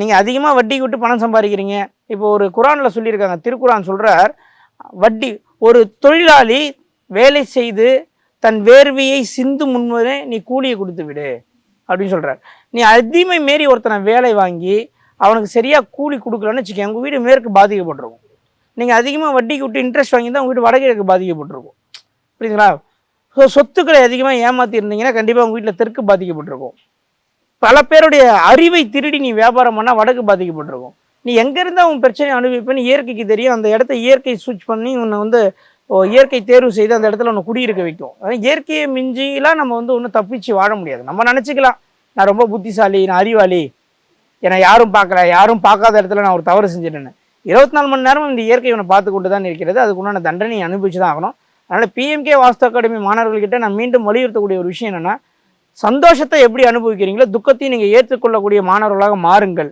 நீங்கள் அதிகமாக வட்டி விட்டு பணம் சம்பாதிக்கிறீங்க. இப்போ ஒரு குரானில் சொல்லியிருக்காங்க. திருக்குரான் சொல்கிறார் வட்டி ஒரு தொழிலாளி வேலை செய்து தன் வேர்வையை சிந்து முன்வதே நீ கூலியை கொடுத்து விடு. அப்படின்னு சொல்கிறார் நீ அதிகமை மாரி ஒருத்தனை வேலை வாங்கி அவனுக்கு சரியாக கூலி கொடுக்கலன்னு வச்சுக்கோங்க உங்கள் வீடு மேற்கு பாதிக்கப்பட்டிருக்கும். நீங்கள் அதிகமாக வட்டிக்கு விட்டு இன்ட்ரெஸ்ட் வாங்கி தான் உங்கள் வீடு வடகிழக்கு பாதிக்கப்பட்டிருக்கும். புரியுதுங்களா? ஸோ சொத்துக்களை அதிகமாக ஏமாற்றி இருந்தீங்கன்னா கண்டிப்பாக உங்கள் வீட்டில் தெற்கு பாதிக்கப்பட்டிருக்கும். பல பேருடைய அறிவை திருடி நீ வியாபாரம் பண்ணால் வடக்கு பாதிக்கப்பட்டிருக்கும். நீ எங்கே இருந்தால் பிரச்சனையை அனுபவிப்பேன்னு இயற்கைக்கு தெரியும். அந்த இடத்த இயற்கை சுவிட்ச் பண்ணி உன்னை வந்து ஓ, இயற்கை தேர்வு செய்து அந்த இடத்துல ஒன்று குடியிருக்க வைக்கும். அதாவது இயற்கையை மிஞ்சிலாம் நம்ம வந்து ஒன்றும் தப்பிச்சு வாழ முடியாது. நம்ம நினச்சிக்கலாம் நான் ரொம்ப புத்திசாலி நான் அறிவாளி என்னை யாரும் பார்க்கல யாரும் பார்க்காத இடத்துல நான் ஒரு தவறு செஞ்சிட்டேன்னு. இருபத்தி நாலு மணி நேரமும் இந்த இயற்கை இவனை பார்த்து கொண்டு தான் இருக்கிறது. அதுக்குண்டான தண்டனையை அனுபவிச்சு தான் ஆகணும். அதனால் பிஎம்கே வாஸ்து அகாடமி மாணவர்கள்கிட்ட நான் மீண்டும் வலியுறுத்தக்கூடிய ஒரு விஷயம் என்னென்னா சந்தோஷத்தை எப்படி அனுபவிக்கிறீங்களோ துக்கத்தையும் நீங்கள் ஏற்றுக்கொள்ளக்கூடிய மாணவர்களாக மாறுங்கள்.